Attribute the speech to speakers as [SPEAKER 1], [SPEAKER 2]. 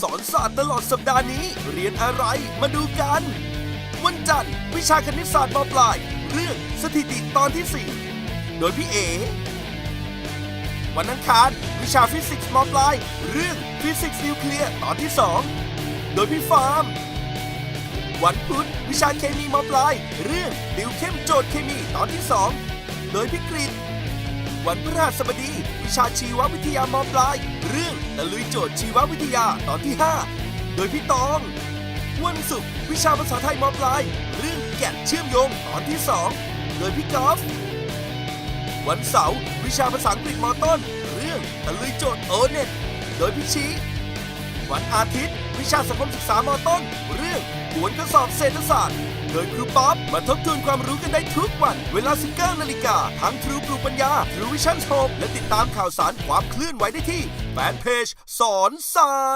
[SPEAKER 1] สอนศาสตร์ตลอดสัปดาห์นี้ เรียนอะไรมาดูกัน วันจันทร์วิชาคณิตศาสตร์มปลาย เรื่องสถิติตอนที่ 4 โดยพี่เอ วันอังคารวิชาฟิสิกส์มปลาย เรื่องฟิสิกส์นิวเคลียร์ตอนที่ 2 โดยพี่ฟาร์ม วันพุธวิชาเคมีมปลาย เรื่องติวเข้มโจทย์เคมีตอนที่ 2 โดยพี่กฤษวันพฤหัสบดี วิชาชีววิทยามปลาย เรื่อง ตะลุยโจทย์ชีววิทยาตอนที่ 5 โดยพี่ตอง วันศุกร์วิชาภาษาไทยมปลาย เรื่องแกะเชื่อมโยงตอนที่ 2 โดยพี่กอล์ฟวันเสาร์วิชาภาษาอังกฤษมต้น เรื่องตะลุยโจทย์โอเน็ตโดยพี่ชีวันอาทิตย์ วิชาสังคมศึกษามต้น เรื่องกวนกระสอบเศรษฐศาสตร์ โดยครูป๊อปมาทบทวนความรู้กันได้ทุกวัน เวลา 19นาฬิกาทางทรูปลูปัญญาทรูวิชั่นโฮมและติดตามข่าวสารความเคลื่อนไหวได้ที่แฟนเพจสอนสาร